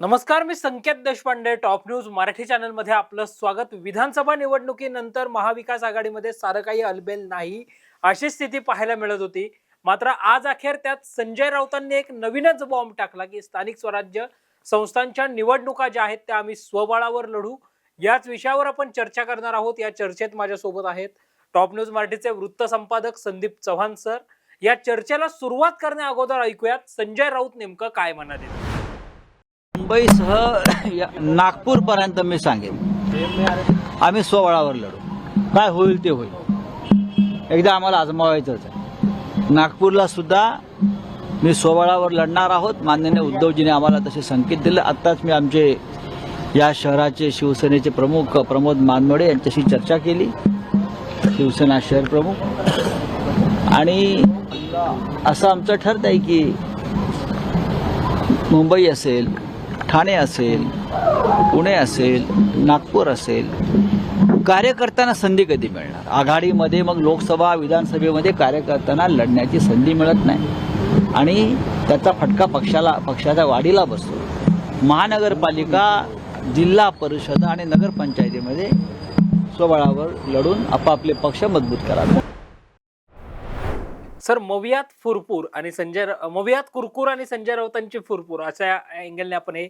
नमस्कार मी Sanket Deshpande top news Marathi चॅनलमध्ये आपलं स्वागत. विधानसभा निवडणुकीनंतर महाविकास आघाडीमध्ये सारं काही अलबेल नाही अशी स्थिती पाहायला मिळत होती. मात्र आज अखेर त्यात संजय राऊतांनी एक नवीनच बॉम्ब टाकला की स्थानिक स्वराज्य संस्थांच्या निवडणुका ज्या आहेत त्या आम्ही स्वबळावर लढू. याच विषयावर आपण चर्चा करणार आहोत. या चर्चेत माझ्यासोबत आहेत टॉप न्यूज मराठीचे वृत्त संपादक संदीप चव्हाण सर. या चर्चेला सुरुवात करण्या अगोदर ऐकूयात संजय राऊत नेमकं काय म्हणाले. मुंबईसह या नागपूरपर्यंत मी सांगेन. आम्ही स्वबळावर लढू. काय होईल ते होईल. एकदा आम्हाला आजमावायचंच आहे. नागपूरला सुद्धा मी स्वबळावर लढणार आहोत. माननीय उद्धवजीने आम्हाला तसे संकेत दिले. आत्ताच मी आमचे या शहराचे शिवसेनेचे प्रमुख प्रमोद मानमोडे यांच्याशी चर्चा केली. शिवसेना शहर प्रमुख. आणि असं आमचं ठरत आहे की मुंबई असेल ठाणे असेल पुणे असेल नागपूर असेल कार्यकर्त्यांना संधी कधी मिळणार? आघाडीमध्ये मग लोकसभा विधानसभेमध्ये कार्यकर्त्यांना लढण्याची संधी मिळत नाही. आणि त्याचा फटका पक्षाला पक्षाच्या वाढीला बसतो. महानगरपालिका जिल्हा परिषद आणि नगरपंचायतीमध्ये स्वबळावर लढून आपापले पक्ष मजबूत करावे. सर मवियात फुरपूर आणि संजय मवियात कुरकुर आणि संजय राऊतांची फुरपूर अशा अँगलने आपण हे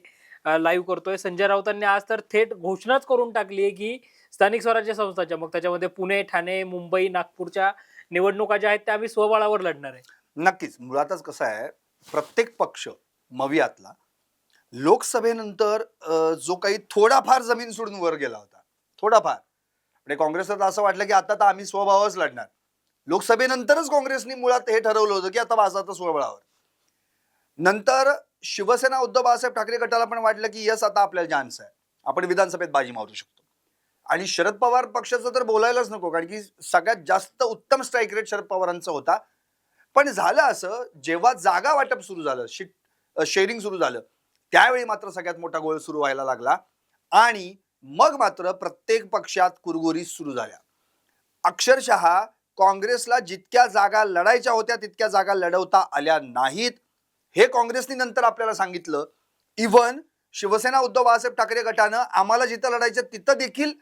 लाईव्ह करतोय. संजय राऊतांनी आज तर थेट घोषणाच करून टाकली आहे की स्थानिक स्वराज्य संस्थांच्या मग त्याच्यामध्ये पुणे ठाणे मुंबई नागपूरच्या निवडणुका ज्या आहेत त्या आम्ही स्वबळावर लढणार आहे. नक्कीच. मुळातच कसं आहे प्रत्येक पक्ष मवियातला लोकसभेनंतर जो काही थोडाफार जमीन सोडून वर गेला होता. थोडाफार. म्हणजे काँग्रेसला तर असं वाटलं की आता तर आम्ही स्वभावच लढणार. लोकसभेनंतरच काँग्रेसनी मुळात हे ठरवलं होतं की आता माझं आता नंतर शिवसेना उद्धव बाळासाहेब ठाकरे गटाला पण वाटलं की यस आता आपल्याला चान्स आहे. आपण विधानसभेत बाजी मारू शकतो. आणि शरद पवार पक्षाचं तर बोलायलाच नको कारण की सगळ्यात जास्त उत्तम स्ट्राईक रेट शरद पवारांचा होता. पण झालं असं जेव्हा जागा वाटप सुरू झालं शिट शेअरिंग सुरू झालं त्यावेळी मात्र सगळ्यात मोठा गोळ सुरू व्हायला लागला. आणि मग मात्र प्रत्येक पक्षात कुरगुरी सुरू झाल्या. अक्षरशः काँग्रेसला जितक्या जागा लढायच्या होत्या तितक्या जागा लढवता आल्या नाहीत. हे काँग्रेसने नंतर आपल्याला सांगितलं. इव्हन शिवसेना उद्धव बाळासाहेब ठाकरे गटानं आम्हाला जिथं लढायचं तिथं देखील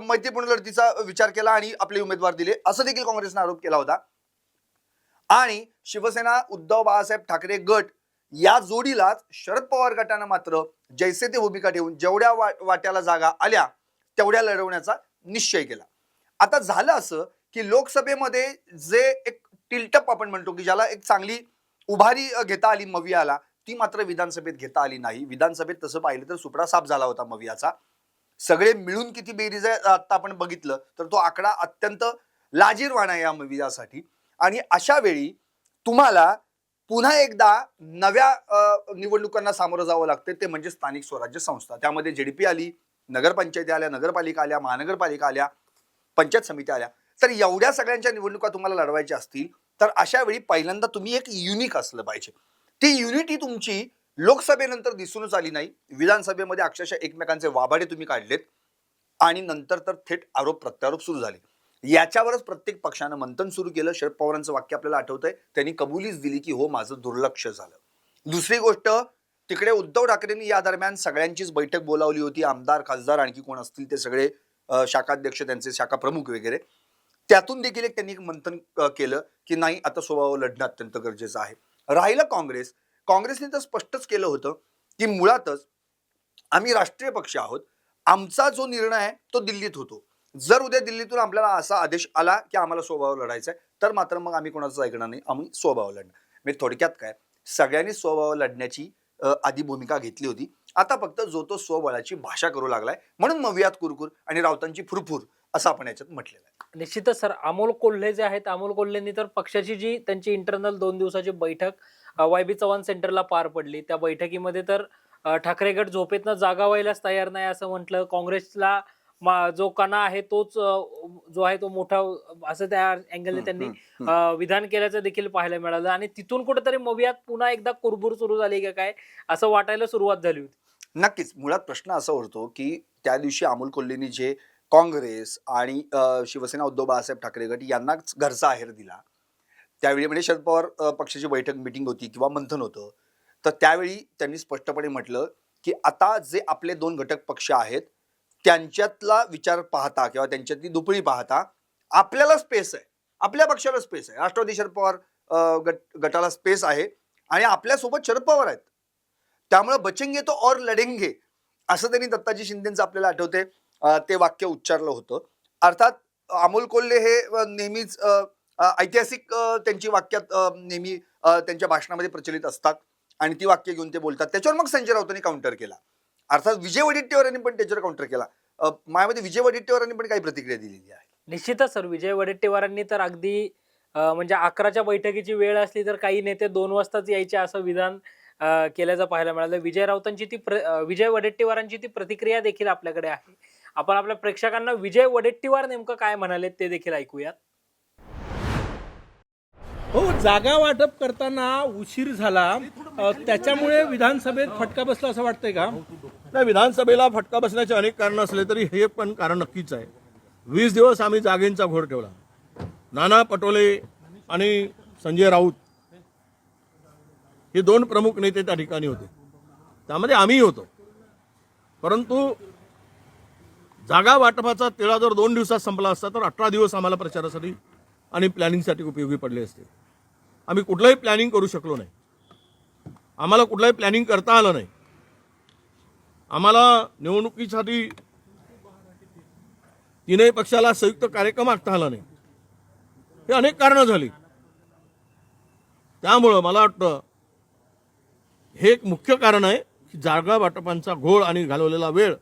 मैत्रीपूर्ण लढतीचा विचार केला आणि आपले उमेदवार दिले. असं देखील काँग्रेसने आरोप केला होता. आणि शिवसेना उद्धव बाळासाहेब ठाकरे गट या जोडीलाच शरद पवार गटानं मात्र जैसे ते भूमिका ठेवून जेवढ्या वा- वाट्याला जागा आल्या तेवढ्या लढवण्याचा निश्चय केला. आता झालं असं की लोकसभेमध्ये जे एक टिल्टअप आपण म्हणतो की ज्याला एक चांगली उभारी घेता आली मवियाला ती मात्र विधानसभेत घेता आली नाही. विधानसभेत तसं पाहिलं तर सुपडा साफ झाला होता मवियाचा. सगळे मिळून किती बेरीज आहे आता आपण बघितलं तर तो आकडा अत्यंत लाजीरवाणा आहे या मवियासाठी. आणि अशा वेळी तुम्हाला पुन्हा एकदा नव्या निवडणुकांना सामोरं जावं लागतं ते म्हणजे स्थानिक स्वराज्य संस्था. त्यामध्ये जेडीपी आली नगरपंचायती आल्या नगरपालिका आल्या महानगरपालिका आल्या पंचायत समित्या आल्या. तर एवढ्या सगळ्यांच्या निवडणुका तुम्हाला लढवायच्या असतील तर अशा वेळी पहिल्यांदा तुम्ही एक युनिक असलं पाहिजे. ती युनिटी तुमची लोकसभेनंतर दिसूनच आली नाही. विधानसभेमध्ये अक्षरशः एकमेकांचे वाभाडे तुम्ही काढलेत आणि नंतर तर थेट आरोप प्रत्यारोप सुरू झाले. याच्यावरच प्रत्येक पक्षानं मंथन सुरू केलं. शरद पवारांचं वाक्य आपल्याला आठवतंय. त्यांनी कबुलीच दिली की हो माझं दुर्लक्ष झालं. दुसरी गोष्ट तिकडे उद्धव ठाकरेंनी या दरम्यान सगळ्यांचीच बैठक बोलावली होती. आमदार खासदार आणखी कोण असतील ते सगळे शाखाध्यक्ष त्यांचे शाखा प्रमुख वगैरे. त्यातून देखील एक त्यांनी एक मंथन केलं की नाही आता स्वभाव लढणं अत्यंत गरजेचं आहे. राहिलं काँग्रेस. काँग्रेसने तर स्पष्टच केलं होतं की मुळातच आम्ही राष्ट्रीय पक्ष आहोत. आमचा जो निर्णय आहे तो दिल्लीत होतो. जर उद्या दिल्लीतून आपल्याला असा आदेश आला की आम्हाला स्वभाव लढायचा आहे तर मात्र मग आम्ही कोणाचं ऐकणार नाही. आम्ही स्वभाव लढणार. म्हणजे थोडक्यात काय? सगळ्यांनी स्वभाव लढण्याची आधी भूमिका घेतली होती. आता फक्त जो तो स्वबळाची भाषा करू लागलाय म्हणून मवियात कुरकुर आणि राऊतांची फुरफुर असं आपण याच्यात म्हटलेलं आहे. निश्चितच सर. अमोल कोल्हे जे आहेत अमोल कोल्हेंनी तर पक्षाची जी त्यांची इंटरनल दोन दिवसाची बैठक वाय बी चव्हाण सेंटरला पार पडली. त्या बैठकीमध्ये तर ठाकरे गट झोपेतनं जागा व्हायलाच तयार नाही असं म्हटलं. काँग्रेसला जो कणा आहे तोच जो आहे तो मोठा असं त्या अँगलने त्यांनी विधान केल्याचं देखील पाहायला मिळालं. आणि तिथून कुठेतरी मवियात पुन्हा एकदा कुरबुर सुरू झाली का काय असं वाटायला सुरुवात झाली होती. नक्कीच. मुळात प्रश्न असा उरतो की त्या दिवशी अमोल कोल्हेंनी जे काँग्रेस आणि अ, शिवसेना उद्धव बाळासाहेब ठाकरे गट यांनाच घरचा आहेर दिला. त्यावेळी म्हणजे शरद पवार अ, पक्षाची बैठक मिटिंग होती किंवा मंथन होतं. तर त्यावेळी त्यांनी स्पष्टपणे म्हटलं की आता जे आपले दोन घटक पक्ष आहेत त्यांच्यातला विचार पाहता किंवा त्यांच्यातली दुपळी पाहता आपल्याला स्पेस आहे. आपल्या पक्षाला स्पेस आहे. राष्ट्रवादी शरद पवार गट गटाला स्पेस आहे आणि आपल्यासोबत शरद पवार आहेत. त्यामुळे बचेंगे तो और लढेंगे असं त्यांनी दत्ताजी शिंदेचं आपल्याला आठवते ते वाक्य उच्चारलं होतं. अर्थात अमोल कोल्हे हे नेहमीच ऐतिहासिक त्यांची वाक्यात नेहमी त्यांच्या भाषणामध्ये प्रचलित असतात. आणि ती वाक्य घेऊन ते बोलतात. त्याच्यावर मग संजय राऊतांनी काउंटर केला. अर्थात विजय वडेट्टीवारांनी पण त्याच्यावर काउंटर केला. मायामध्ये विजय वडेट्टीवारांनी पण काही प्रतिक्रिया दिलेली आहे. निश्चितच सर. विजय वडेट्टीवारांनी तर अगदी म्हणजे अकराच्या बैठकीची वेळ असली तर काही नेते दोन वाजताच यायचे असं विधान केल्याचं पाहायला मिळालं. विजय राऊतांची ती प्र- विजय वडेट्टीवारांची ती प्रतिक्रिया देखील आपल्याकडे आहे. आपण आपल्या प्रेक्षकांना विजय वडेट्टीवार नेमकं काय म्हणाले ते देखील ऐकूयात. हो जागा वाटप करताना उशीर झाला. त्याच्यामुळे विधानसभेत फटका बसला असं वाटतंय का? नाही विधानसभेला फटका बसण्याचे अनेक कारण असले तरी हे पण कारण नक्कीच आहे. वीस दिवस आम्ही जागेंचा घोर ठेवला. नाना पटोले आणि संजय राऊत हे दोन प्रमुख नेते त्या ठिकाणी होते. त्यामध्ये आम्ही होतो. परंतु जागा वाटपाचा तिळा जर दोन दिवसात संपला असता तर अठरा दिवस आम्हाला प्रचारासाठी आणि प्लॅनिंगसाठी उपयोगी पडले असते. आम्ही कुठलंही प्लॅनिंग करू शकलो नाही. आम्हाला कुठलंही प्लॅनिंग करता आलं नाही. आम्हाला निवडणुकीसाठी तीनही पक्षाला संयुक्त कार्यक्रम आखता आला नाही. हे अनेक कारणं झाली. त्यामुळं मला वाटतं हे एक मुख्य कारण आहे की जागा वाटपांचा घोळ आणि घालवलेला वेळ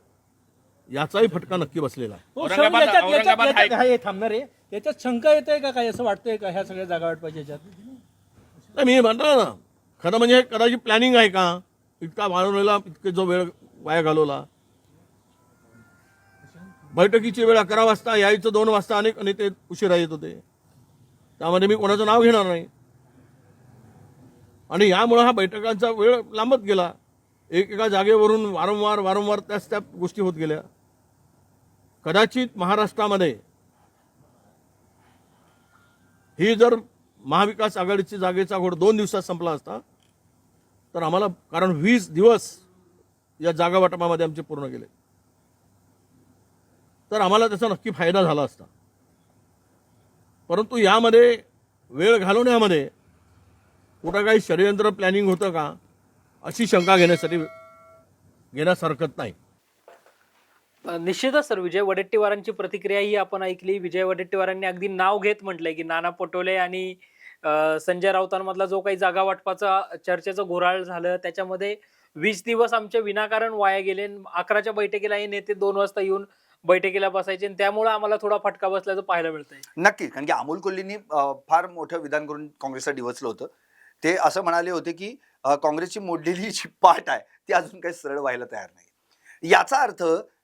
याचाही फटका नक्की बसलेला आहे. हो, सर, याच्यात- याच्यात- याच्यात- हा, हे थांबणार आहे. याच्यात शंका येते का काय? असं वाटतंय का ह्या सगळ्या जागा वाटपाच्या याच्यात? नाही मी म्हणतो ना खरं म्हणजे हे कदाचित प्लॅनिंग आहे का? इतका वाढवलेला इतके जो वेळ वाया घालवला. बैठकीची वेळ अकरा वाजता यायचं दोन वाजता अनेक नेते उशिरा येत होते. त्यामध्ये मी कोणाचं नाव घेणार नाही. आणि यामुळं हा बैठकांचा वेळ लांबत गेला. एकेका जागेवरून वारंवार वारंवार त्याच त्या गोष्टी होत गेल्या. कदाचित महाराष्ट्रामध्ये ही जर महाविकास आघाडीची जागेचा घोड दोन दिवसात संपला असता तर आम्हाला कारण वीस दिवस या जागा वाटपामध्ये आमचे पूर्ण गेले. तर आम्हाला त्याचा नक्की फायदा झाला असता. परंतु यामध्ये वेळ घालवण्यामध्ये कुठं काही षडयंत्र प्लॅनिंग होतं का? अशी शंका घेण्यासाठी घेण्यास हरकत नाही निश्चितच सर. विजय वडेट्टीवारांची प्रतिक्रिया ही आपण ऐकली. विजय वडेट्टीवारांनी अगदी नाव घेत म्हटलंय की नाना पटोले आणि संजय राऊतांमधला जो काही जागा वाटपाचा चर्चेचं घोराळ झालं. त्याच्यामध्ये वीस दिवस आमचे विनाकारण वाया गेले. अकराच्या बैठकीला हे नेते दोन वाजता येऊन बैठकीला बसायचे आणि त्यामुळे आम्हाला थोडा फटका बसल्याचं पाहायला मिळतंय. नक्की कारण की अमोल कोल्हेंनी अं, फार मोठं विधान करून काँग्रेसला डिवचलं होतं. ते असं म्हणाले होते की काँग्रेसची मोडलेली जी पाठ आहे ती अजून काही सरळ व्हायला तयार नाही. याचा अर्थ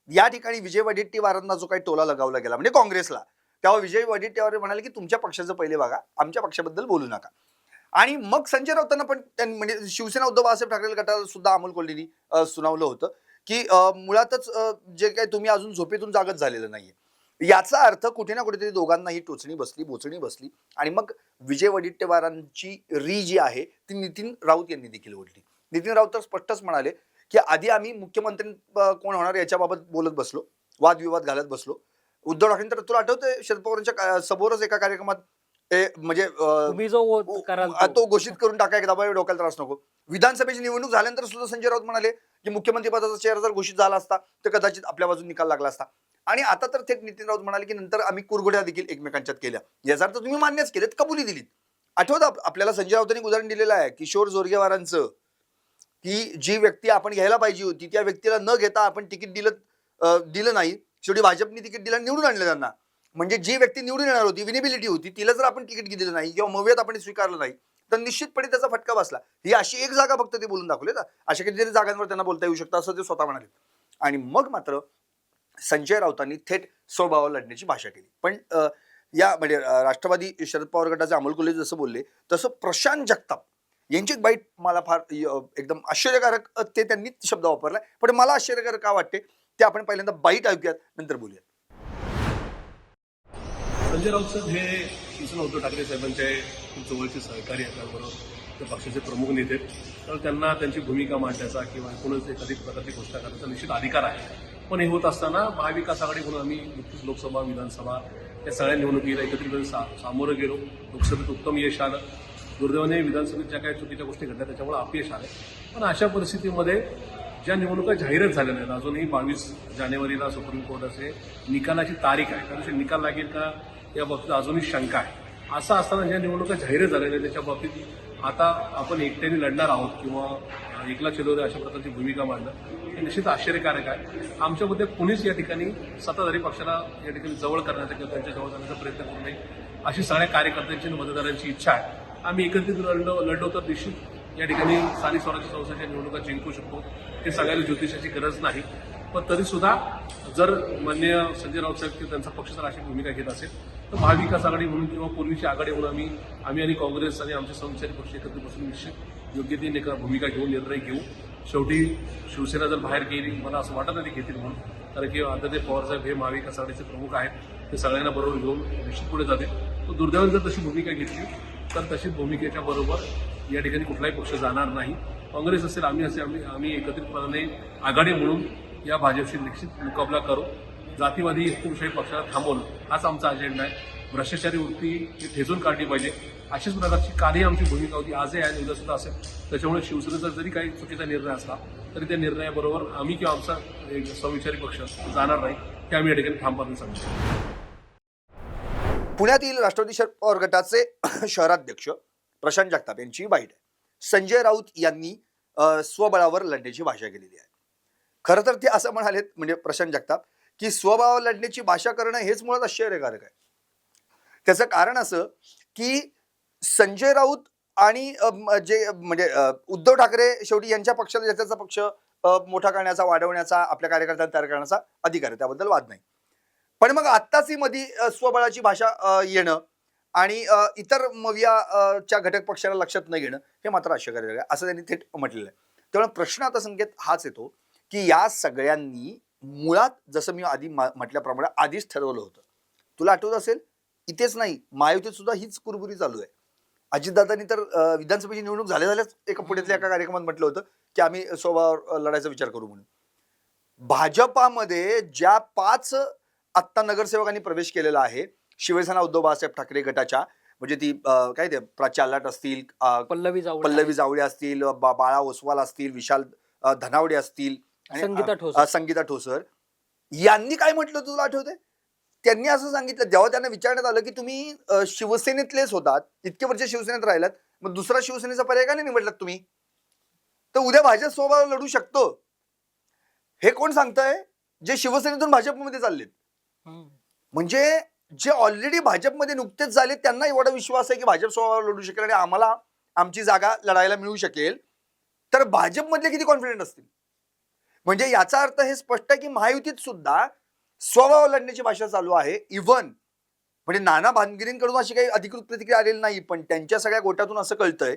या ठिकाणी विजय वडेट्टीवारांना जो काही टोला लगावला गेला म्हणजे काँग्रेसला तेव्हा विजय वडेट्टीवार म्हणाले की तुमच्या पक्षाचं पहिले बघा आमच्या पक्षाबद्दल बोलू नका. आणि मग संजय राऊतांना पण त्यांनी म्हणजे शिवसेना उद्धव बाळासाहेब ठाकरे गटाला सुद्धा अमोल कोल्हेनी सुनावलं होतं की मुळातच जे काही तुम्ही अजून झोपेतून जागत झालेलं नाहीये. याचा अर्थ कुठे ना कुठेतरी दोघांनाही टोचणी बसली बोचणी बसली. आणि मग विजय वडेट्टीवारांची री जी आहे ती नितीन राऊत यांनी देखील ओढली. नितीन राऊत तर स्पष्टच म्हणाले की आधी आम्ही मुख्यमंत्री कोण होणार याच्याबाबत बोलत बसलो वादविवाद घालत बसलो. उद्धव ठाकरे तर तुला आठवतंय शरद पवारांच्या समोरच एका कार्यक्रमात म्हणजे तो. घोषित करून टाका एकदा डोक्याला त्रास नको. विधानसभेची निवडणूक झाल्यानंतर सुद्धा संजय राऊत म्हणाले की मुख्यमंत्री पदाचा चेहरा जर घोषित झाला असता तर कदाचित आपल्या बाजून निकाल लागला असता. आणि आता तर थेट नितीन राऊत म्हणाले की नंतर आम्ही कुरघोड्या देखील एकमेकांच्यात केल्या. याचा अर्थ तुम्ही मान्यच केलेत कबुली दिलीत. आठवत आपल्याला संजय राऊतांनी उदाहरण दिलेलं आहे किशोर जोरगेवारांचं की जी व्यक्ती आपण घ्यायला पाहिजे होती त्या व्यक्तीला न घेता आपण तिकीट दिलं दिलं नाही. शेवटी भाजपने तिकीट दिलं निवडून आणलं त्यांना. म्हणजे जी व्यक्ती निवडून येणार होती विनेबिलिटी होती तिला जर आपण तिकीट दिलं नाही किंवा मव्यात आपण स्वीकारलं नाही तर निश्चितपणे त्याचा फटका बसला. ही अशी एक जागा फक्त ते बोलून दाखवले अशा कितीतरी जागांवर त्यांना बोलता येऊ शकतं असं ते स्वतः म्हणाले. आणि मग मात्र संजय राऊतांनी थेट स्वभावा लढण्याची भाषा केली. पण या म्हणजे राष्ट्रवादी शरद पवार गटाचे अमोल कुले जसं बोलले तसं प्रशांत जगताप यांची बाईट मला फार एकदम आश्चर्यकारक ते त्यांनी शब्द वापरलाय पण मला आश्चर्यकारक का वाटते ते आपण पहिल्यांदा बाईट ऐकूयात नंतर बोलूयात. संजय राऊत साहेब हे शिवसेना उद्धव ठाकरे साहेबांचे खूप जवळचे सहकारी आहेत त्याबरोबर पक्षाचे प्रमुख नेते तर त्यांना त्यांची भूमिका मांडण्याचा किंवा एकूणच एखादी प्रकारची घोषणा करण्याचा निश्चित अधिकार आहे. पण हे होत असताना महाविकास आघाडी म्हणून आम्ही नुकतीच लोकसभा विधानसभा या सगळ्या निवडणुकीला एकत्रितपणे सा सामोरं गेलो. लोकसभेत उत्तम यश आलं. दुर्दैवाने विधानसभेत ज्या काही चुकीच्या गोष्टी घडल्या त्याच्यामुळे अपयश आलं. पण अशा परिस्थितीमध्ये ज्या निवडणुका जाहीरच झाल्या नाहीत. अजूनही बावीस जानेवारीला सुप्रीम कोर्टाचे निकालाची तारीख आहे. त्या दिवशी निकाल लागेल का? या बाबतीत अजूनही शंका आहे. असं असताना ज्या निवडणुका जाहीरच झाल्या नाही त्याच्या बाबतीत आता आपण एकट्याने लढणार आहोत किंवा एकला चिलवले अशा प्रकारची भूमिका मांडणं हे निश्चित आश्चर्यकारक आहे. आमच्यामध्ये कुणीच या ठिकाणी सत्ताधारी पक्षाला या ठिकाणी जवळ करण्याचा किंवा त्यांच्या जवळ जाण्याचा प्रयत्न करू नये. अशी सगळ्या कार्यकर्त्यांची आणि मतदारांची इच्छा आहे. आम्ही एकत्रित लढलो लढलो तर निश्चित या ठिकाणी स्थानिक स्वराज्य संस्थेच्या निवडणुका जिंकू शकतो. हे सगळ्याला ज्योतिषाची गरज नाही. पण तरीसुद्धा जर मान्य संजय राऊत साहेब किंवा त्यांचा पक्ष जर अशी भूमिका घेत असेल तर महाविकास आघाडी म्हणून किंवा पूर्वीची आघाडी म्हणून आम्ही आम्ही आणि काँग्रेस आणि आमचे सहचारी पक्ष एकत्र बसून निश्चित योग्य ती एका भूमिका घेऊन निर्णय घेऊ शेवटी शिवसेना जर बाहेर गेली मला असं वाटत नाही घेतील म्हणून. कारण की आदित्य ते पवारसाहेब हे महाविकास आघाडीचे प्रमुख आहेत ते सगळ्यांना बरोबर घेऊन निश्चित पुढे जातील. तो दुर्दैवाने जर तशी भूमिका घेतली तर तशीच भूमिकेच्या बरोबर या ठिकाणी कुठलाही पक्ष जाणार नाही. काँग्रेस असेल आम्ही असेल आम्ही आम्ही एकत्रितपणाने आघाडी म्हणून या भाजपशी निश्चित मुकाबला करू. जातीवादी हुकुमशाही पक्षाला थांबवलं हाच आमचा अजेंडा आहे. भ्रष्टाचारी वृत्ती ही ठेचून काढली पाहिजे. अशीच प्रकारची कालही आमची भूमिका होती. आजही आहे उद्या सुद्धा असेल. त्याच्यामुळे शिवसेनेचा जरी काही चुकीचा निर्णय असला तरी त्या निर्णयाबरोबर आम्ही किंवा आमचा एक संविचारी पक्ष जाणार नाही. ते आम्ही या ठिकाणी थांबवायला सांगतो. पुण्यातील राष्ट्रवादी शरद पवार गटाचे शहराध्यक्ष प्रशांत जगताप यांची वाईट आहे. संजय राऊत यांनी स्वबळावर लढण्याची भाषा केलेली आहे. खरं तर ते असं म्हणालेत म्हणजे प्रशांत जगताप की स्वभाव लढण्याची भाषा करणं हेच मुळात आश्चर्यकारक आहे. त्याचं कारण असं की संजय राऊत आणि जे म्हणजे उद्धव ठाकरे शेवटी यांच्या पक्षाला ज्याचा पक्ष मोठा करण्याचा वाढवण्याचा आपल्या कार्यकर्त्यांना तयार करण्याचा अधिकार आहे त्याबद्दल वाद नाही. पण मग आत्ताच ही मध्ये स्वबळाची भाषा येणं आणि इतर मविया च्या घटक पक्षाला लक्षात न घेणं हे मात्र आश्चर्यकारक आहे असं त्यांनी थेट म्हटलेलं आहे. त्यामुळे प्रश्न आता संकेत हाच येतो की या सगळ्यांनी मुळात जसं मी आधी म्हटल्याप्रमाणे आधीच ठरवलं होतं. तुला आठवत असेल? इथेच नाही. महायुतीत सुद्धा हीच कुरबुरी चालू आहे. अजितदादांनी तर विधानसभेची निवडणूक झाल्या झाल्याच एका पुण्यातल्या एका कार्यक्रमात म्हटलं होतं की आम्ही स्वभावावर लढायचा विचार करू म्हणून. भाजपामध्ये ज्या पाच आत्ता नगरसेवकांनी प्रवेश केलेला आहे शिवसेना उद्धव बाळासाहेब ठाकरे गटाच्या म्हणजे ती काय ते प्राची लाट असतील पल्लवी पल्लवी जावळे असतील बा- बाळा ओसवाल असतील विशाल धनावडे असतील आणि, संगीता ठोसर. अ, संगीता ठोसर. यांनी काय म्हटलं तुला आठवते त्यांनी असं सांगितलं जेव्हा त्यांना विचारण्यात आलं की तुम्ही शिवसेनेतलेच होतात इतके वर्ष शिवसेनेत राहिलात मग दुसरा शिवसेनेचा पर्याय का नाही निवडलात तुम्ही? तर उद्या भाजप सोबत लढू शकतो. हे कोण सांगतंय? जे शिवसेनेतून भाजपमध्ये चाललेत. म्हणजे जे ऑलरेडी भाजपमध्ये नुकतेच झाले त्यांना एवढा विश्वास आहे की भाजप स्वभावावर लढू शकेल आणि आम्हाला आमची जागा लढायला मिळू शकेल. तर भाजपमधले किती कॉन्फिडंट असतील? म्हणजे याचा अर्थ हे स्पष्ट आहे की महायुतीत सुद्धा स्वभाव लढण्याची भाषा चालू आहे. इव्हन म्हणजे नाना भानगिरींकडून अशी काही अधिकृत प्रतिक्रिया आलेली नाही पण त्यांच्या सगळ्या गोटातून असं कळतंय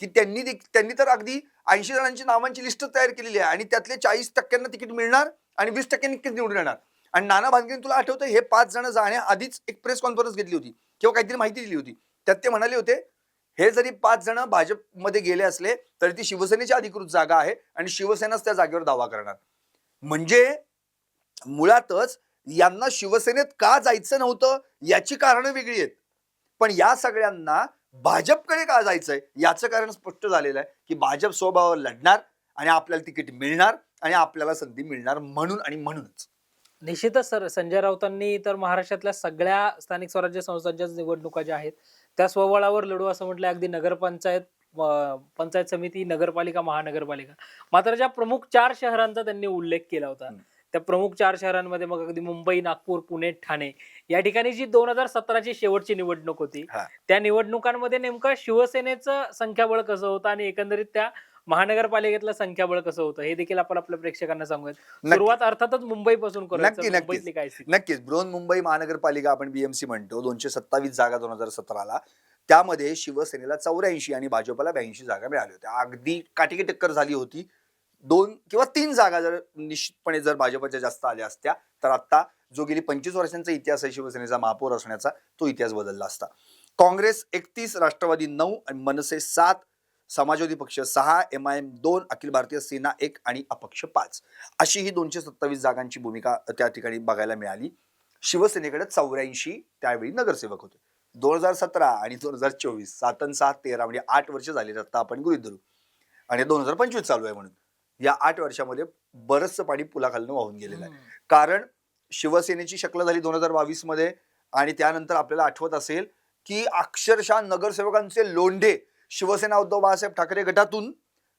की त्यांनी त्यांनी तर अगदी ऐंशी जणांची नावांची लिस्ट तयार केलेली आहे आणि त्यातले चाळीस टक्क्यांना तिकीट मिळणार आणि वीस टक्क्यांनी निवडून येणार. आणि नाना भानगिरी तुला आठवतं हे पाच जण जाण्याआधीच एक प्रेस कॉन्फरन्स घेतली होती किंवा काहीतरी माहिती दिली होती. त्यात ते म्हणाले होते हे जरी पाच जण भाजपमध्ये गेले असले तरी ती शिवसेनेची अधिकृत जागा आहे आणि शिवसेनाच त्या जागेवर दावा करणार. म्हणजे मुळातच यांना शिवसेनेत का जायचं नव्हतं याची कारणं वेगळी आहेत. पण या सगळ्यांना भाजपकडे का जायचंय याचं कारण स्पष्ट झालेलं आहे की भाजप स्वभावावर लढणार आणि आपल्याला तिकीट मिळणार आणि आपल्याला संधी मिळणार म्हणून आणि म्हणूनच. निश्चितच सर. संजय राऊतांनी तर महाराष्ट्रातल्या सगळ्या स्थानिक स्वराज्य संस्थांच्या निवडणुका ज्या आहेत त्या स्वबळावर लढू असं म्हटलं अगदी नगरपंचायत पंचायत समिती नगरपालिका महानगरपालिका मात्र ज्या प्रमुख चार शहरांचा त्यांनी उल्लेख केला होता. त्या प्रमुख चार शहरांमध्ये मग अगदी मुंबई नागपूर पुणे ठाणे या ठिकाणी जी दोन हजार सतराची शेवटची निवडणूक होती. त्या निवडणुकांमध्ये नेमकं शिवसेनेचं संख्याबळ कसं होतं आणि एकंदरीत त्या महानगरपालिकेतलं संख्याबळ कसं होतं हे देखील आपण आपल्या प्रेक्षकांना सांगूयात. सुरुवात अर्थातच मुंबईपासून. नक्की, नक्कीच. काय? नक्कीच बृहन्मुंबई महानगरपालिका आपण बीएमसी म्हणतो दोनशे सत्तावीस जागा दोन हजार सतराला त्यामध्ये शिवसेनेला चौऱ्याऐंशी आणि भाजपला ब्याऐंशी जागा मिळाल्या होत्या अगदी काटेकी टक्कर झाली होती दोन किंवा तीन जागा जर निश्चितपणे जर भाजपच्या जास्त आल्या असत्या तर आता जो गेली पंचवीस वर्षांचा इतिहास आहे शिवसेनेचा महापौर असण्याचा तो इतिहास बदलला असता काँग्रेस एकतीस राष्ट्रवादी नऊ आणि मनसे सात समाजवादी पक्ष सहा एम आय एम दोन अखिल भारतीय सेना एक आणि अपक्ष पाच. अशी ही दोनशे सत्तावीस जागांची भूमिका त्या ठिकाणी बघायला मिळाली. शिवसेनेकडे चौऱ्याऐंशी त्यावेळी नगरसेवक होते. दोन हजार सतरा आणि दोन हजार चोवीस सात आणि सात तेरा म्हणजे आठ वर्ष झाली आता आपण गृहित धरू. आणि दोन हजार पंचवीस चालू आहे म्हणून. या आठ वर्षामध्ये बरंचसं पाणी पुलाखालनं वाहून गेलेलं आहे. कारण शिवसेनेची शक्ल झाली दोन हजार बावीसमध्ये आणि त्यानंतर आपल्याला आठवत असेल की अक्षरशः नगरसेवकांचे लोंढे शिवसेना उद्धव बाळासाहेब ठाकरे गटातून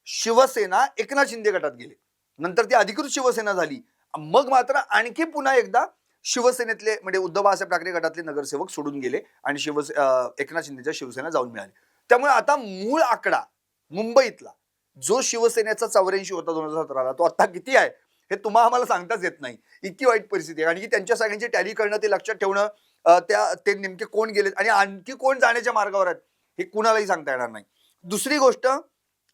शिवसेना एकनाथ शिंदे गटात गेले. नंतर ती अधिकृत शिवसेना झाली. मग मात्र आणखी पुन्हा एकदा शिवसेनेतले म्हणजे उद्धव बाळासाहेब ठाकरे गटातले नगरसेवक सोडून गेले आणि शिवसे एकनाथ शिंदेच्या शिवसेना जाऊन मिळाली. त्यामुळे आता मूळ आकडा मुंबईतला जो शिवसेनेचा चौऱ्याऐंशी होता दोन हजार सतराला तो आता किती आहे? हे तुम्हाला आम्हाला सांगताच येत नाही. इतकी वाईट परिस्थिती आहे. आणि की त्यांच्या सगळ्यांची टॅली करणं ते लक्षात ठेवणं त्या ते नेमके कोण गेलेत? आणि आणखी कोण जाण्याच्या मार्गावर आहेत? हे कुणालाही सांगता येणार नाही. दुसरी गोष्ट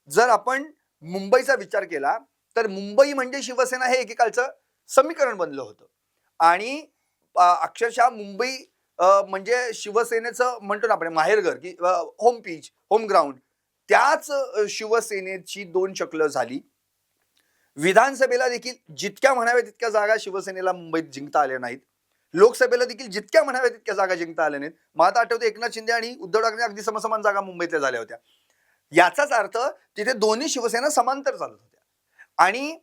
जर आपण मुंबईचा विचार केला तर मुंबई म्हणजे शिवसेना हे एकेकाळचं समीकरण बनलं होतं. आणि अक्षरशः मुंबई म्हणजे शिवसेनेचं म्हणतो ना आपण माहेरघर की होम पीच होम ग्राउंड त्याच शिवसेनेची दोन शक्ल झाली. विधानसभेला देखील जितक्या म्हणाव्या तितक्या जागा शिवसेनेला मुंबईत जिंकता आल्या नाहीत. लोकसभेला देखील जितक्या म्हणाव्या तितक्या जागा जिंकता आल्या नाहीत. मला आता आठवतं एकनाथ शिंदे आणि उद्धव ठाकरे अगदी समसमान जागा मुंबईतल्या झाल्या होत्या. याचाच अर्थ तिथे दोन्ही शिवसेना समांतर चालत होत्या. आणि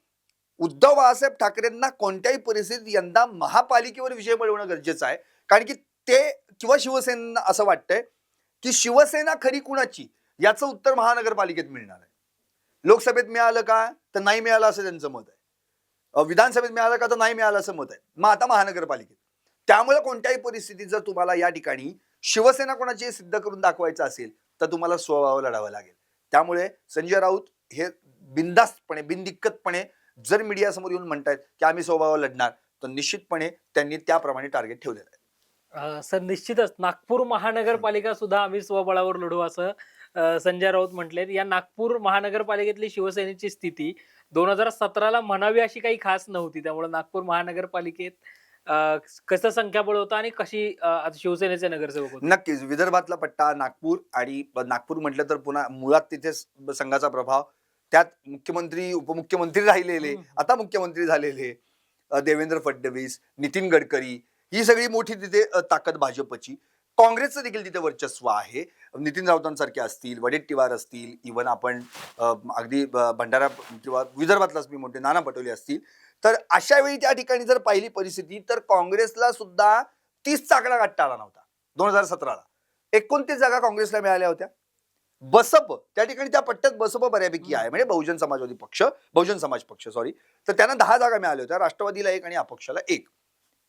उद्धव बाळासाहेब ठाकरेंना कोणत्याही परिस्थितीत यंदा महापालिकेवर विजय मिळवणं गरजेचं आहे. कारण की ते किंवा शिवसेना असं वाटतंय की शिवसेना खरी कुणाची याचं उत्तर महानगरपालिकेत मिळणार आहे. लोकसभेत मिळालं का तर नाही मिळालं असं त्यांचं मत आहे. विधानसभेत मिळालं का तर नाही मिळालं असं मत आहे. मग आता महानगरपालिकेत. त्यामुळे कोणत्याही परिस्थितीत जर तुम्हाला या ठिकाणी शिवसेना कोणाची सिद्ध करून दाखवायचं असेल तर तुम्हाला स्वभाव लढावं लागेल. त्यामुळे संजय राऊत हे बिनधास्तपणे बिनदिक्कतपणे जर मीडियासमोर येऊन म्हणतायत की आम्ही स्वभाव लढणार तर निश्चितपणे त्यांनी त्याप्रमाणे टार्गेट ठेवलेलं आहे. सर निश्चितच नागपूर महानगरपालिका सुद्धा आम्ही स्वबळावर लढू असं संजय राऊत म्हटले या नागपूर महानगरपालिकेतली शिवसेनेची स्थिती दोन हजार सतराला म्हणावी अशी काही खास नव्हती. त्यामुळे नागपूर महानगरपालिकेत अं, कसं संख्याबळ होतं आणि कशी अं, शिवसेनेचे नगरसेवक होते? नक्कीच. विदर्भातला पट्टा नागपूर आणि ब- नागपूर म्हटलं तर पुन्हा मुळात तिथे स- संघाचा प्रभाव. त्यात मुख्यमंत्री उपमुख्यमंत्री राहिलेले हम्म. आता मुख्यमंत्री झालेले अ, देवेंद्र फडणवीस नितीन गडकरी ही सगळी मोठी तिथे अ, ताकद भाजपची. काँग्रेसचं देखील तिथे वर्चस्व आहे. नितीन राऊतांसारखे असतील वडेट्टीवार असतील इव्हन आपण अ, अगदी ब- भंडारा किंवा विदर्भातलाच मी म्हणते नाना पटोले असतील. तर अशा वेळी त्या ठिकाणी जर पाहिली परिस्थिती तर काँग्रेसला सुद्धा तीस चाकडा गाठता आला नव्हता दोन हजार सतराला. एकोणतीस जागा काँग्रेसला मिळाल्या होत्या. बसप त्या ठिकाणी त्या पट्ट्यात बसप बऱ्यापैकी आहे म्हणजे बहुजन समाजवादी पक्ष बहुजन समाज पक्ष सॉरी तर त्यांना दहा जागा मिळाल्या होत्या राष्ट्रवादीला एक आणि अपक्षाला एक.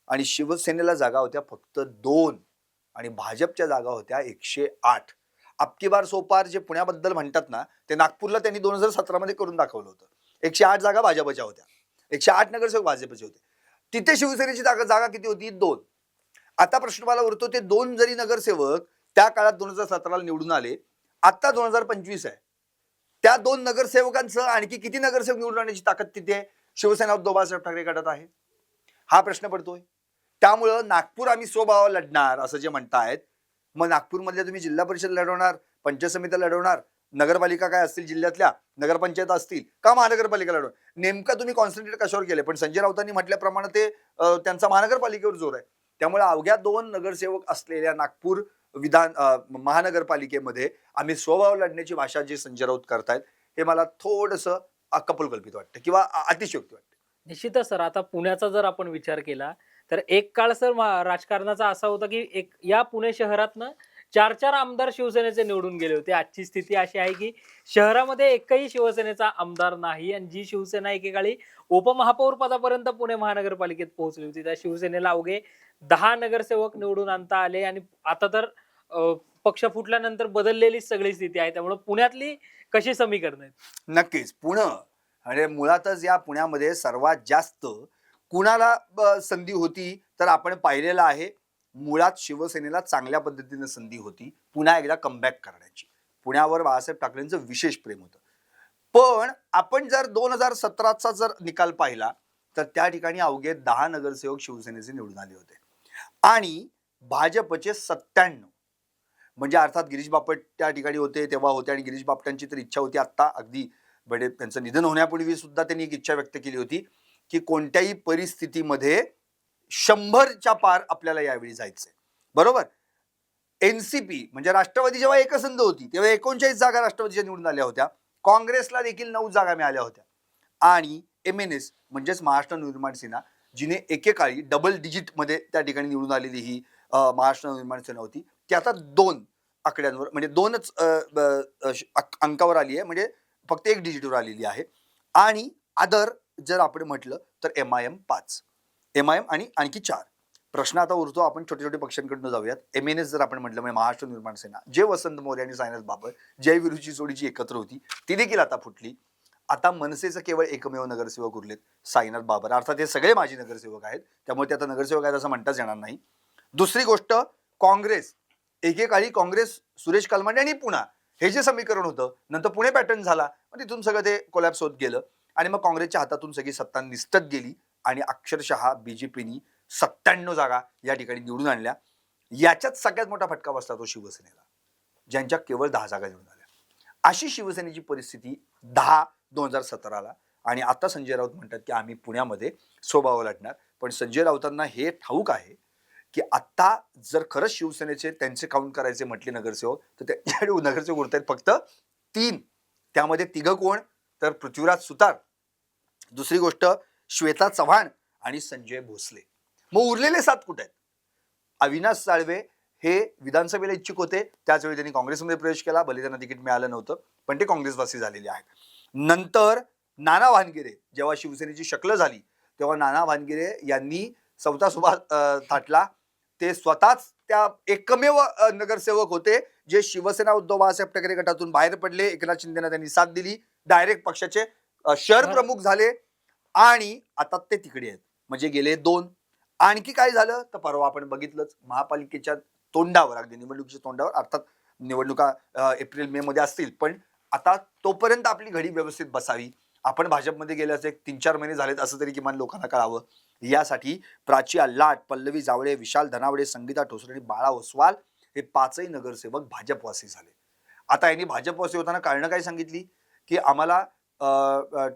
आणि शिवसेनेला जागा होत्या फक्त दोन आणि भाजपच्या जागा होत्या एकशे आठ. अबकी बार सोपार जे पुण्याबद्दल म्हणतात ना ते नागपूरला त्यांनी दोन हजार सतरामध्ये करून दाखवलं होतं. एकशे आठ जागा भाजपच्या होत्या. एकशे आठ नगरसेवक भाजपचे होते. तिथे शिवसेनेची जागा जागा किती होती? दोन. आता प्रश्न मला उरतो ते दोन जरी नगरसेवक त्या काळात दोन हजार सतराला निवडून आले आता दोन हजार पंचवीस आहे. त्या दोन नगरसेवकांचं आणखी किती नगरसेवक निवडून आणण्याची ताकद तिथे शिवसेना उद्धव बाळासाहेब ठाकरे गटात आहे? हा प्रश्न पडतोय. त्यामुळं नागपूर आम्ही स्वभाव लढणार असं जे म्हणतायत. मग नागपूरमधल्या तुम्ही जिल्हा परिषद लढवणार पंचायत समित्या लढवणार नगरपालिका काय असतील जिल्ह्यातल्या नगरपंचायत असतील का महानगरपालिका लढवणार नेमका तुम्ही कॉन्सन्ट्रेट कशावर केले पण संजय राऊतांनी म्हटल्याप्रमाणे ते त्यांचा महानगरपालिकेवर जोर आहे. त्यामुळे अवघ्या दोन नगरसेवक असलेल्या नागपूर विधान महानगरपालिकेमध्ये आम्ही स्वभाव लढण्याची भाषा जी संजय राऊत करतायत हे मला थोडंसं कल्पित वाटतं किंवा अतिशयोक्ती वाटतं. निश्चितच सर. आता पुण्याचा जर आपण विचार केला तर एक काळ सर राजकारणाचा असा होता की एक या पुणे शहरातनं चार चार आमदार शिवसेनेचे निवडून गेले होते. आजची स्थिती अशी आहे की शहरामध्ये एकही शिवसेनेचा आमदार नाही आणि जी शिवसेना एकेकाळी उपमहापौर पदापर्यंत पुणे महानगरपालिकेत पोहोचली होती. त्या शिवसेनेला अवघे दहा नगरसेवक निवडून आणता आले आणि आता तर पक्ष फुटल्यानंतर बदललेली सगळी स्थिती आहे. त्यामुळे पुण्यातली कशी समीकरण आहेत? नक्कीच. पुणे. म्हणजे मुळातच या पुण्यामध्ये सर्वात जास्त कुणाला संधी होती तर आपण पाहिलेलं आहे. मुळात शिवसेनेला चांगल्या पद्धतीने संधी होती. पुन्हा एकदा कमबॅक करण्याची. पुण्यावर बाळासाहेब ठाकरेंचं विशेष प्रेम होतं. पण आपण जर दोन हजार सतराचा जर निकाल पाहिला तर त्या ठिकाणी अवघे दहा नगरसेवक शिवसेनेचे निवडून आले होते. आणि भाजपचे सत्त्याण्णव. म्हणजे अर्थात गिरीश बापट त्या ठिकाणी होते तेव्हा होते आणि गिरीश बापटांची तर इच्छा होती आत्ता. अगदी बडे त्यांचं निधन होण्यापूर्वी सुद्धा त्यांनी एक इच्छा व्यक्त केली होती की कोणत्याही परिस्थितीमध्ये शंभरच्या पार आपल्याला यावेळी जायचंय. बरोबर? एनसीपी म्हणजे राष्ट्रवादी जेव्हा एकसंध होती तेव्हा एकोणचाळीस जागा राष्ट्रवादीच्या निवडून आल्या होत्या. काँग्रेसला देखील नऊ जागा मिळाल्या होत्या. आणि एम एन एस म्हणजेच महाराष्ट्र निर्माण सेना जिने एकेकाळी डबल डिजिटमध्ये त्या ठिकाणी निवडून आलेली ही महाराष्ट्र निर्माण सेना होती. ती आता दोन आकड्यांवर म्हणजे दोनच ब- अंकावर आली आहे. म्हणजे फक्त एक डिजिटवर आलेली आहे. आणि अदर जर आपण म्हटलं तर एम आय एम पाच. एम आय एम आणि आणखी चार. प्रश्न आता उरतो आपण छोटे छोटे पक्षांकडून जाऊयात. एम एन एस जर आपण म्हटलं म्हणजे महाराष्ट्र निर्माण सेना जे वसंत मोरे आणि सायनस बाबर जय विरुची जोडीची एकत्र होती ती देखील आता फुटली. आता मनसेचं केवळ एकमेव नगरसेवक उरलेत साईनाथ बाबर. अर्थात हे सगळे माजी नगरसेवक आहेत त्यामुळे ते आता नगरसेवक आहेत असं म्हणताच येणार नाही. दुसरी गोष्ट काँग्रेस. एकेकाळी काँग्रेस सुरेश कलमांडे आणि पुणा हे जे समीकरण होतं नंतर पुणे पॅटर्न झाला मग तिथून सगळं ते कोलॅप्स होत गेलं. आणि मग काँग्रेसच्या हातातून सगळी सत्ता निस्तत गेली. आणि अक्षरशः बीजेपीनी सत्त्याण्णव जागा या ठिकाणी निवडून आणल्या. याच्यात सगळ्यात मोठा फटका बसला तो शिवसेनेला ज्यांच्या केवळ दहा जागा निवडून आल्या. अशी शिवसेनेची परिस्थिती दहा दोन हजार सतराला आणि आता संजय राऊत म्हणतात की आम्ही पुण्यामध्ये स्वभाव लढणार. पण संजय राऊतांना हे ठाऊक आहे की आत्ता जर खरंच शिवसेनेचे त्यांचे काउंट करायचे म्हटले नगरसेवक तर त्यांच्याकडे नगरसेवक उरत आहेत फक्त तीन. त्यामध्ये तिघं कोण? तर पृथ्वीराज सुतार. दुसरी गोष्ट श्वेता चव्हाण आणि संजय भोसले. मग उरलेले सात कुठे आहेत? अविनाश साळवे हे विधानसभेला इच्छुक होते. त्याच वेळी त्यांनी काँग्रेसमध्ये प्रवेश केला. भले त्यांना तिकीट मिळालं नव्हतं पण ते काँग्रेसवासी झालेले आहेत. नंतर नाना भानगिरे जेव्हा शिवसेनेची शक्ल झाली तेव्हा नाना भानगिरे यांनी चौथा सुभा अं, थाटला. ते स्वतःच त्या एकमेव नगरसेवक होते जे शिवसेना उद्धव बाळासाहेब ठाकरे गटातून बाहेर पडले. एकनाथ शिंदेना त्यांनी साथ दिली. डायरेक्ट पक्षाचे शहर. प्रमुख झाले. आणि आता ते तिकडे आहेत. म्हणजे गेले दोन. आणखी काय झालं? तर परवा आपण बघितलंच महापालिकेच्या तोंडावर अगदी निवडणुकीच्या तोंडावर अर्थात निवडणुका एप्रिल मे मध्ये असतील. पण आता तोपर्यंत आपली घडी व्यवस्थित बसावी. आपण भाजपमध्ये गेल्याचे एक तीन चार महिने झालेत असं तरी किमान लोकांना कळावं. यासाठी प्राची अल्लाट पल्लवी जावळे विशाल धनावडे संगीता ठोसरे आणि बाळा ओसवाल हे पाचही नगरसेवक भाजपवासी झाले. आता यांनी भाजपवासी होताना कारणं काय सांगितली? की आम्हाला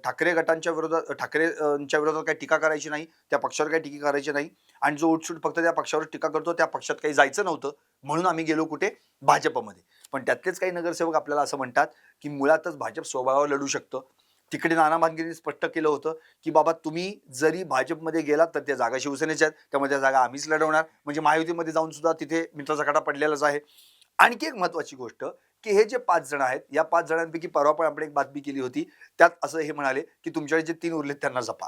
ठाकरे गटांच्या विरोधात ठाकरेंच्या विरोधात काही टीका करायची नाही त्या पक्षावर काही टीका करायची नाही आणि जो उठसूट फक्त त्या पक्षावर टीका करतो त्या पक्षात काही जायचं नव्हतं म्हणून आम्ही गेलो कुठे? भाजपमध्ये. पण त्यातलेच काही नगरसेवक आपल्याला असं म्हणतात की मुळातच भाजप स्वभावावर लढू शकतं. तिकडे नाना भानगिरीने स्पष्ट केलं होतं की बाबा तुम्ही जरी भाजपमध्ये गेलात तर त्या जागा शिवसेनेच्या आहेत त्यामुळे त्या जागा आम्हीच लढवणार. म्हणजे महायुतीमध्ये जाऊन सुद्धा तिथे मित्राचा काटा पडलेलाच आहे. आणखी एक महत्वाची गोष्ट की हे जे पाच जण आहेत या पाच जणांपैकी परवा पण आपण एक बातमी केली होती. त्यात असं हे म्हणाले की तुमच्याकडे जे तीन उरलेत त्यांना जपा.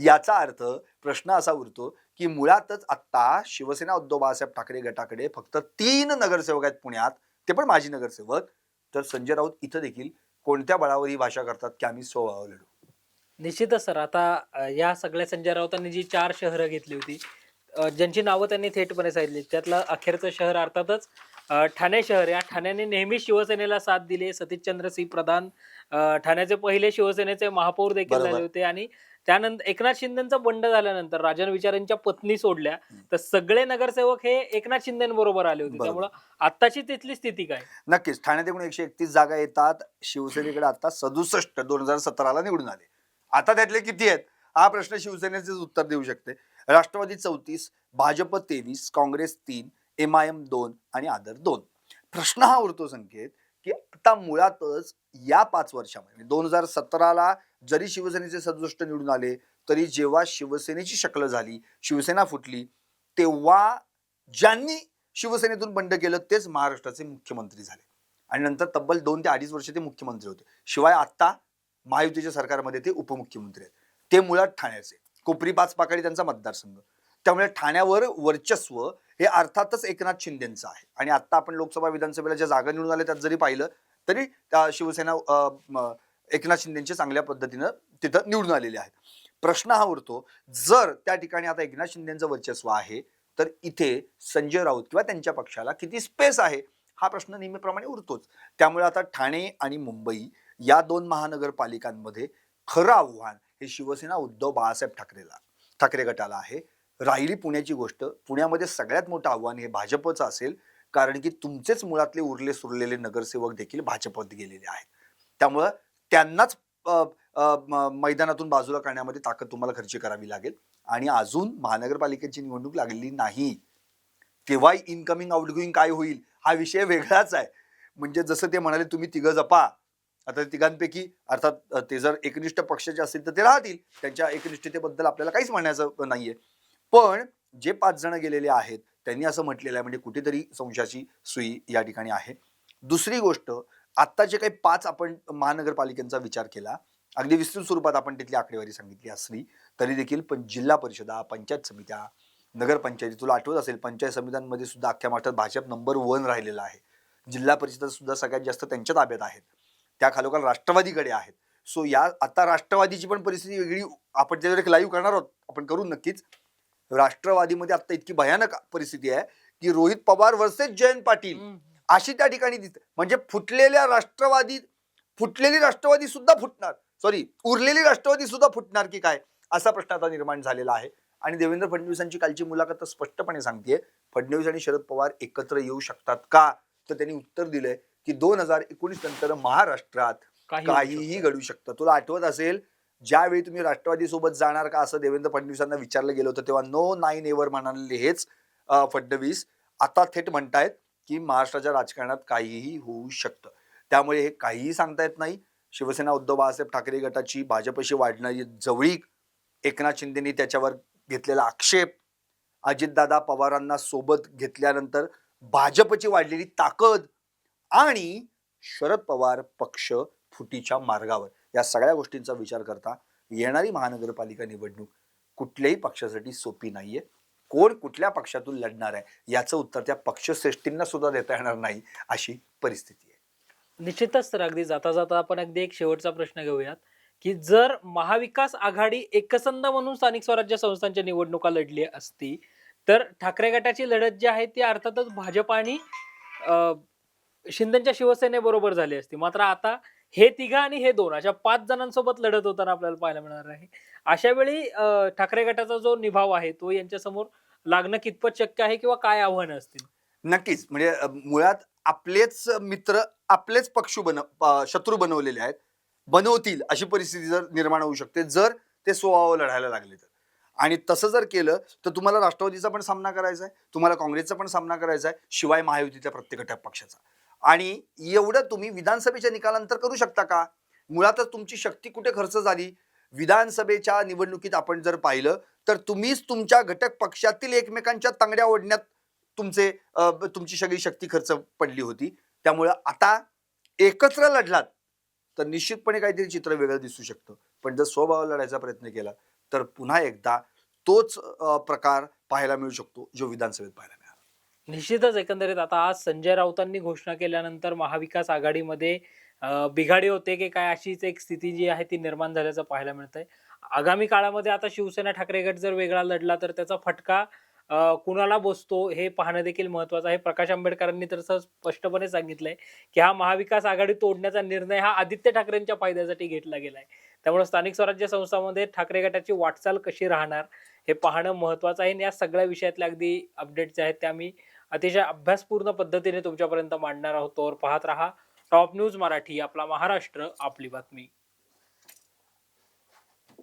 याचा अर्थ प्रश्न असा उरतो की मुळातच आत्ता शिवसेना उद्धव बाळासाहेब ठाकरे गटाकडे फक्त तीन नगरसेवक आहेत पुण्यात ते पण माजी नगरसेवक. तर संजय राऊत इथं देखील कोणत्या बळावर ही भाषा करतात की आम्ही स्वभाव लढू? निश्चितच सर. आता या सगळ्या संजय राऊतांनी जी चार शहरं घेतली होती अ, ज्यांची नावं त्यांनी थेटपणे सांगितली. त्यातलं अखेरचं शहर अर्थातच अ, ठाणे शहर. या ठाण्याने नेहमी शिवसेनेला साथ दिली. सतीशचंद्र सिंह प्रधान अ, ठाण्याचे पहिले शिवसेनेचे महापौर देखील बरोबर. झाले होते. आणि त्यानंतर एकनाथ शिंदेचा बंड झाल्यानंतर राजन विचारेंच्या पत्नी सोडल्या. तर सगळे नगरसेवक हे एकनाथ शिंदेबरोबर आले होते. बरोबर. त्यामुळं आताची तिथली स्थिती काय? नक्कीच. ठाण्यात एकूण एकशे एकतीस जागा येतात. शिवसेनेकडे आता सदुसष्ट दोन हजार सतराला निवडून आले. आता त्यातले किती आहेत? हा प्रश्न शिवसेनेचेच उत्तर देऊ शकते. राष्ट्रवादी चौतीस भाजप तेवीस काँग्रेस तीन एम आय एम दोन आणि आदर दोन. प्रश्न हा उरतो संकेत की आता मुळातच या पाच वर्षामध्ये म्हणजे दोन हजार सतराला जरी शिवसेनेचे सदृष्ट निवडून आले तरी जेव्हा शिवसेनेची शक्ल झाली शिवसेना फुटली तेव्हा ज्यांनी शिवसेनेतून बंड केलं तेच महाराष्ट्राचे मुख्यमंत्री झाले. आणि नंतर तब्बल दोन ते अडीच वर्ष ते मुख्यमंत्री होते. शिवाय आत्ता महायुतीच्या सरकारमध्ये ते उपमुख्यमंत्री आहेत. ते मुळात ठाण्याचे. कोपरी पाच पाकडी त्यांचा मतदारसंघ. त्यामुळे ठाण्यावर वर्चस्व हे अर्थातच एकनाथ शिंदेचं आहे. आणि आता आपण लोकसभा विधानसभेला ज्या जागा निवडून आल्या त्यात जरी पाहिलं तरी त्या शिवसेना एकनाथ शिंदेचे चांगल्या पद्धतीनं तिथं निवडून आलेले आहेत. प्रश्न हा उरतो जर त्या ठिकाणी आता एकनाथ शिंदेचं वर्चस्व आहे तर इथे संजय राऊत किंवा त्यांच्या पक्षाला किती स्पेस आहे हा प्रश्न नेहमीप्रमाणे उरतोच. त्यामुळे आता ठाणे आणि मुंबई या दोन महानगरपालिकांमध्ये खरं आव्हान हे शिवसेना उद्धव बाळासाहेब ठाकरेला ठाकरे गटाला आहे. राहिली पुण्याची गोष्ट. पुण्यामध्ये सगळ्यात मोठं आव्हान हे भाजपचं असेल कारण की तुमचेच मुळातले उरले सुरलेले नगरसेवक देखील भाजपत गेलेले आहेत. त्यामुळं त्यांनाच मैदानातून बाजूला करण्यामध्ये ताकद तुम्हाला खर्ची करावी लागेल. आणि अजून महानगरपालिकेची निवडणूक लागलेली नाही तेव्हा इनकमिंग आउटगोईंग काय होईल हा विषय वेगळाच आहे. म्हणजे जसं ते म्हणाले तुम्ही तिघं जपा आता तिघांपैकी अर्थात ते जर एकनिष्ठ पक्षाचे असतील तर ते राहतील. त्यांच्या एकनिष्ठतेबद्दल आपल्याला काहीच म्हणायचं नाहीये. पण जे पाच जण गेलेले आहेत त्यांनी असं म्हटलेलं आहे म्हणजे कुठेतरी संशयाची सुई या ठिकाणी आहे. दुसरी गोष्ट आत्ता जे काही पाच आपण महानगरपालिकांचा विचार केला अगदी विस्तृत स्वरूपात आपण तिथली आकडेवारी सांगितली असली तरी देखील पण जिल्हा परिषदा पंचायत समित्या नगरपंचायती तुला आठवत असेल पंचायत समित्यांमध्ये सुद्धा अख्ख्या महाराष्ट्रात भाजप नंबर वन राहिलेला आहे. जिल्हा परिषद सुद्धा सगळ्यात जास्त त्यांच्या ताब्यात आहेत. त्या खालोखाल राष्ट्रवादीकडे आहेत. सो या आता राष्ट्रवादीची पण परिस्थिती वेगळी. आपण त्याच्यावर एक लाईव्ह करणार आहोत आपण करू नक्कीच. राष्ट्रवादीमध्ये आता इतकी भयानक परिस्थिती आहे की रोहित पवार वर्सेस जयंत पाटील. अशी त्या ठिकाणी दिसते. म्हणजे फुटलेल्या राष्ट्रवादी फुटलेली राष्ट्रवादी सुद्धा फुटणार. सॉरी उरलेली राष्ट्रवादी सुद्धा फुटणार की काय? असा प्रश्न आता निर्माण झालेला आहे. आणि देवेंद्र फडणवीसांची कालची मुलाखत स्पष्टपणे सांगते फडणवीस आणि शरद पवार एकत्र येऊ शकतात का? तर त्यांनी उत्तर दिलंय. की दोन हजार एकोणीस नंतर महाराष्ट्रात काही काहीही घडू शकतं. तुला आठवत असेल ज्यावेळी तुम्ही राष्ट्रवादी सोबत जाणार का असं देवेंद्र फडणवीसांना विचारलं गेलं होतं तेव्हा नो नाईन एवर म्हणाले हेच फडणवीस. आता थेट म्हणतायत की महाराष्ट्राच्या राजकारणात काहीही होऊ शकतं. त्यामुळे हे काहीही सांगता येत नाही. शिवसेना उद्धव बाळासाहेब ठाकरे गटाची भाजपशी वाढणारी जवळीक एकनाथ शिंदेनी त्याच्यावर घेतलेला आक्षेप अजितदादा पवारांना सोबत घेतल्यानंतर भाजपची वाढलेली ताकद आणि शरद पवार पक्ष फुटीच्या मार्गावर. या सगळ्या गोष्टींचा विचार करता येणारी महानगरपालिका निवडणूक कुठल्याही पक्षासाठी सोपी नाहीये. कोण कुठल्या पक्षातून लढणार आहे याचं उत्तर त्या पक्षश्रेष्ठींना सुद्धा देता येणार नाही अशी परिस्थिती आहे. निश्चितच तर अगदी जाता जाता आपण अगदी एक शेवटचा प्रश्न घेऊयात की जर महाविकास आघाडी एकसंध म्हणून स्थानिक स्वराज्य संस्थांच्या निवडणुका लढली असती तर ठाकरे गटाची लढत जी आहे ती अर्थातच भाजप आणि शिंदेच्या शिवसेनेबरोबर झाली असती. मात्र आता हे तिघा आणि हे दोन अशा पाच जणांसोबत लढत होताना आपल्याला पाहायला मिळणार आहे. अशा वेळी ठाकरे गटाचा जो निभाव आहे तो यांच्यासमोर लागणं कितपत शक्य आहे किंवा काय आव्हानं असतील? नक्कीच. म्हणजे मुळात आपलेच मित्र आपलेच पक्ष बन शत्रू बनवलेले आहेत. बनवतील अशी परिस्थिती जर निर्माण होऊ शकते जर ते स्वभाव लढायला लागले तर. आणि तसं जर केलं तर तुम्हाला राष्ट्रवादीचा पण सामना करायचा आहे. तुम्हाला काँग्रेसचा पण सामना करायचा आहे. शिवाय महायुतीच्या प्रत्येक घटक पक्षाचा. आणि एवढं तुम्ही विधानसभेच्या निकालानंतर करू शकता का? मुळातच तुमची शक्ती कुठे खर्च झाली? विधानसभेच्या निवडणुकीत आपण जर पाहिलं तर तुम्हीच तुमच्या घटक पक्षातील एकमेकांच्या तांगड्या ओढण्यात तुमचे तुमची सगळी शक्ती खर्च पडली होती. त्यामुळं आता एकत्र लढलात तर निश्चितपणे काहीतरी चित्र वेगळं दिसू शकतं. पण जर स्वभाव लढायचा प्रयत्न केला तर पुन्हा एकदा तोच प्रकार पाहायला मिळू शकतो जो विधानसभेत पाहायला निश्चितच एकंदरीत आता आज संजय राऊतांनी घोषणा केल्यानंतर महाविकास आघाडीमध्ये बिघाडी होते की काय अशीच एक स्थिती जी आहे ती निर्माण झाल्याचं पाहायला मिळतंय. आगामी काळामध्ये आता शिवसेना ठाकरे गट जर वेगळा लढला तर त्याचा फटका कुणाला बसतो हे पाहणं देखील महत्वाचं आहे. प्रकाश आंबेडकरांनी तर असं स्पष्टपणे सांगितलंय की हा महाविकास आघाडी तोडण्याचा निर्णय हा आदित्य ठाकरेंच्या फायद्यासाठी घेतला गेलाय. त्यामुळे स्थानिक स्वराज्य संस्थांमध्ये ठाकरे गटाची वाटचाल कशी राहणार हे पाहणं महत्वाचं आहे. आणि या सगळ्या विषयातल्या अगदी अपडेट जे आहेत त्या मी अतिशय अभ्यासपूर्ण पद्धतीने तुमच्यापर्यंत मांडणार आहोत. तोवर पाहत रहा. टॉप न्यूज मराठी आपला महाराष्ट्र आपली बातमी.